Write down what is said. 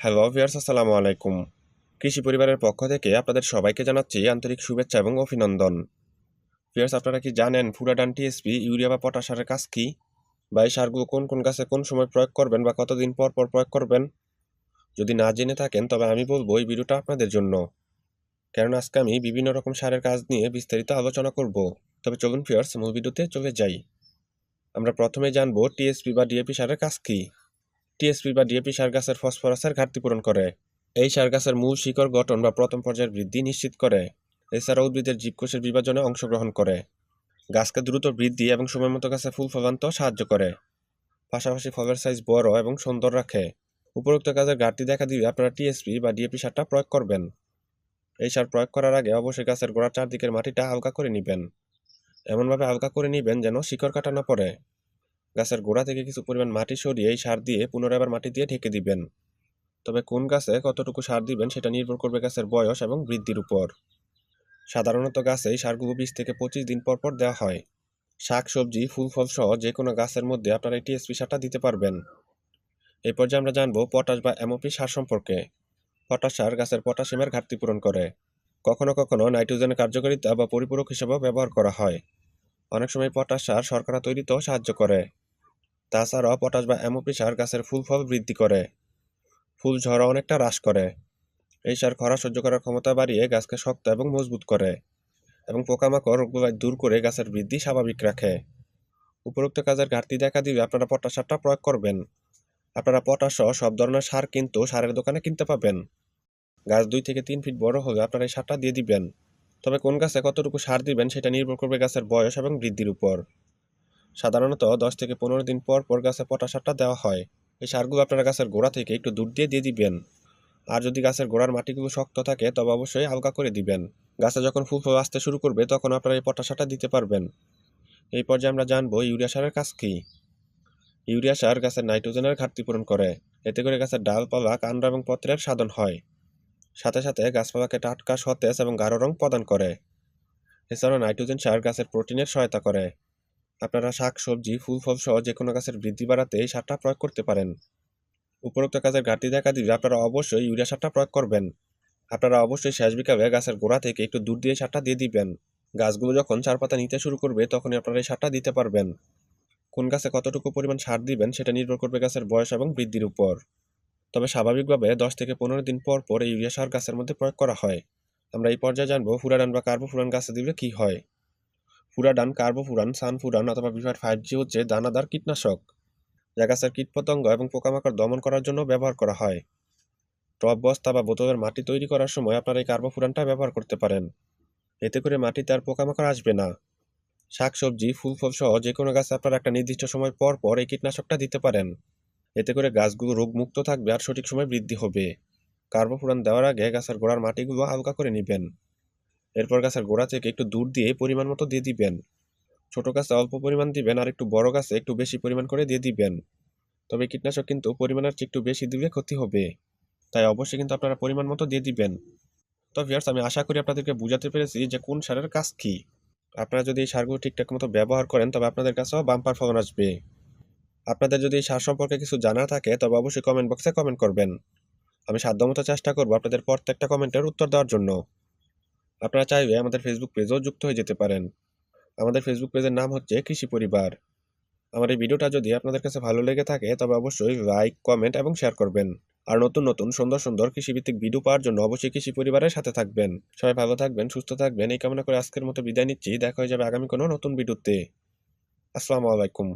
Hello viewers আসসালামু আলাইকুম। কৃষি পরিবারের পক্ষ থেকে আপনাদের সবাইকে জানাচ্ছি আন্তরিক শুভেচ্ছা এবং অভিনন্দন। ভিয়ার্স আপনারা কি জানেন ফুরাডান টিএসপি ইউরিয়া বা পটাশ সারের কাজ কী? বা এই সারগুলো কোন কোন গাছে কোন সময় প্রয়োগ করবেন বা কতদিন পর পর প্রয়োগ করবেন? যদি না জেনে থাকেন, তবে আমি বলব এই ভিডিওটা আপনাদের জন্য। কারণ আজকে আমি বিভিন্ন রকম সারের কাজ নিয়ে বিস্তারিত আলোচনা করব। তবে চলুন ফিয়ার্স মূল ভিডিওতে চলে যাই। আমরা প্রথমে জানব টিএসপি বা ডিএপি সারের কাজ কি। টিএসপি বা ডিএপি সার গাছের ফসফরাসের ঘাটতি পূরণ করে। এই সার গাছের মূল শিকড় গঠন বা প্রথম পর্যায়ের বৃদ্ধি নিশ্চিত করে। এছাড়া উদ্ভিদের জীবকোষের বিভাজনে অংশগ্রহণ করে। গাছকে দ্রুত বৃদ্ধি এবং সময়মতো গাছে ফুল ফলান্ত সাহায্য করে। পাশাপাশি ফলের সাইজ বড় এবং সুন্দর রাখে। উপরোক্ত কাজের ঘাটতি দেখা দিলে আপনারা টিএসপি বা ডিএপি সারটা প্রয়োগ করবেন। এই সার প্রয়োগ করার আগে অবশ্যই গাছের গোড়ার চারদিকের মাটিটা হালকা করে নেবেন। এমনভাবে হালকা করে নেবেন যেন শিকড় কাটা না পড়ে। গাছের গোড়া থেকে কিছু পরিমাণ মাটি সরিয়ে এই সার দিয়ে পুনরায় আবার মাটি দিয়ে ঢেকে দিবেন। তবে কোন গাছে কতটুকু সার দিবেন সেটা নির্ভর করবে গাছের বয়স এবং বৃদ্ধির উপর। সাধারণত গাছে সারগুলো বিশ থেকে পঁচিশ দিন পর পর দেওয়া হয়। শাক, সবজি, ফুল, ফল সহ যে কোনো গাছের মধ্যে আপনারা এই টিএসপি সারটা দিতে পারবেন। এই পর্যায়ে আমরা জানব পটাশ বা এমওপি সার সম্পর্কে। পটাশ সার গাছের পটাশিয়ামের ঘাটতি পূরণ করে। কখনো কখনো নাইট্রোজেনের কার্যকারিতা বা পরিপূরক হিসেবেও ব্যবহার করা হয়। অনেক সময় পটাশ সার শর্করা তৈরিতেও সাহায্য করে। তাছাড়াও পটাশ বা অ্যামোপি সার গাছের ফুল ফল বৃদ্ধি করে। ফুল ঝরা অনেকটা হ্রাস করে। এই সার খরা সহ্য করার ক্ষমতা বাড়িয়ে গাছকে শক্ত এবং মজবুত করে এবং পোকামাকড় রোগবালাই দূর করে গাছের বৃদ্ধি স্বাভাবিক রাখে। উপরোক্ত কাজের ঘাটতি দেখা দিলে আপনারা পটাশ সারটা প্রয়োগ করবেন। আপনারা পটাশ সব ধরনের সার কিন্তু সারের দোকানে কিনতে পাবেন। গাছ দুই থেকে তিন ফিট বড় হলে আপনারা এই সারটা দিয়ে দিবেন। তবে কোন গাছে কতটুকু সার দিবেন সেটা নির্ভর করবে গাছের বয়স এবং বৃদ্ধির উপর। সাধারণত দশ থেকে পনেরো দিন পর পর গাছে পটাশ সারটা দেওয়া হয়। এই সারগুলো আপনারা গাছের গোড়া থেকে একটু দূর দিয়ে দিয়ে দিবেন। আর যদি গাছের গোড়ার মাটিগুলো শক্ত থাকে, তবে অবশ্যই হালকা করে দিবেন। গাছে যখন ফুল ফল আসতে শুরু করবে, তখন আপনারা এই পটাশ সারটা দিতে পারবেন। এই পর্যায়ে আমরা জানব ইউরিয়া সারের কাজ কী। ইউরিয়া সার গাছের নাইট্রোজেনের ঘাটতি পূরণ করে। এতে করে গাছের ডালপালা কাণ্ড এবং পত্রের সাধন হয়। সাথে সাথে গাছপালাকে টাটকা, সতেজ এবং গাঢ় রং প্রদান করে। এছাড়াও নাইট্রোজেন সার গাছের প্রোটিনের সহায়তা করে। আপনারা শাক, সবজি, ফুল, ফল সহ যে কোনো গাছের বৃদ্ধি বাড়াতে এই সারটা প্রয়োগ করতে পারেন। উপরোক্ত কাজের ঘাটতি দেখা দিলে আপনারা অবশ্যই ইউরিয়া সারটা প্রয়োগ করবেন। আপনারা অবশ্যই শেষ বিকালে গাছের গোড়া থেকে একটু দূর দিয়ে সারটা দিয়ে দিবেন। গাছগুলো যখন চার পাতা নিতে শুরু করবে, তখনই আপনারা এই সারটা দিতে পারবেন। কোন গাছে কতটুকু পরিমাণ সার দিবেন, সেটা নির্ভর করবে গাছের বয়স এবং বৃদ্ধির উপর। তবে স্বাভাবিকভাবে দশ থেকে পনেরো দিন পর পর এই ইউরিয়া সার গাছের মধ্যে প্রয়োগ করা হয়। আমরা এই পর্যায়ে জানব ফুরাডান বা কার্বোফুরান গাছে দিলে কি হয়। ফুরাডান কার্বোফুরান সানফুরান অথবা বিভার ফাইভ জি হচ্ছে দানাদার কীটনাশক। যা গাছের কীটপতঙ্গ এবং পোকামাকড় দমন করার জন্য ব্যবহার করা হয়। টব বস্তা বা বোতলের মাটি তৈরি করার সময় আপনারা এই কার্বোফুরানটা ব্যবহার করতে পারেন। এতে করে মাটিতে আর পোকামাকড় আসবে না। শাকসবজি ফুল ফল সহ যে কোনো গাছে আপনারা একটা নির্দিষ্ট সময় পর পর এই কীটনাশকটা দিতে পারেন। এতে করে গাছগুলো রোগমুক্ত থাকবে আর সঠিক সময় বৃদ্ধি হবে। কার্বোফুরান দেওয়ার আগে গাছের গোড়ার মাটিগুলো হালকা করে নেবেন। এরপর গাছের গোড়া থেকে একটু দূর দিয়ে পরিমাণ মতো দিয়ে দিবেন। ছোট গাছে অল্প পরিমাণ দিবেন আর একটু বড় গাছে একটু বেশি পরিমাণ করে দিয়ে দিবেন। তবে কীটনাশক কিন্তু পরিমাণের চেয়ে একটু বেশি দিলে ক্ষতি হবে। তাই অবশ্যই কিন্তু আপনারা পরিমাণ মতো দিয়ে দিবেন। তো ভিয়ার্স আমি আশা করি আপনাদেরকে বুঝাতে পেরেছি যে কোন সারের কাজ কী। আপনারা যদি এই সারগুলো ঠিকঠাক মতো ব্যবহার করেন, তবে আপনাদের কাছেও বাম্পার ফলন আসবে। আপনাদের যদি এই সার সম্পর্কে কিছু জানা থাকে, তবে অবশ্যই কমেন্ট বক্সে কমেন্ট করবেন। আমি সাধ্যমতো চেষ্টা করব আপনাদের প্রত্যেকটা কমেন্টের উত্তর দেওয়ার জন্য। আপনারা চাইলে আমাদের ফেসবুক পেজেও যুক্ত হয়ে যেতে পারেন। আমাদের ফেসবুক পেজের নাম হচ্ছে কৃষি পরিবার। আমার এই ভিডিওটা যদি আপনাদের কাছে ভালো লেগে থাকে, তবে অবশ্যই লাইক কমেন্ট এবং শেয়ার করবেন। আর নতুন নতুন, সুন্দর সুন্দর কৃষিভিত্তিক ভিডিও পাওয়ার জন্য অবশ্যই কৃষি পরিবারের সাথে থাকবেন। সবাই ভালো থাকবেন, সুস্থ থাকবেন। এই কামনা করে আজকের মতো বিদায় নিচ্ছি। দেখা হয়ে যাবে আগামী কোনো নতুন ভিডিওতে আসসালামু আলাইকুম।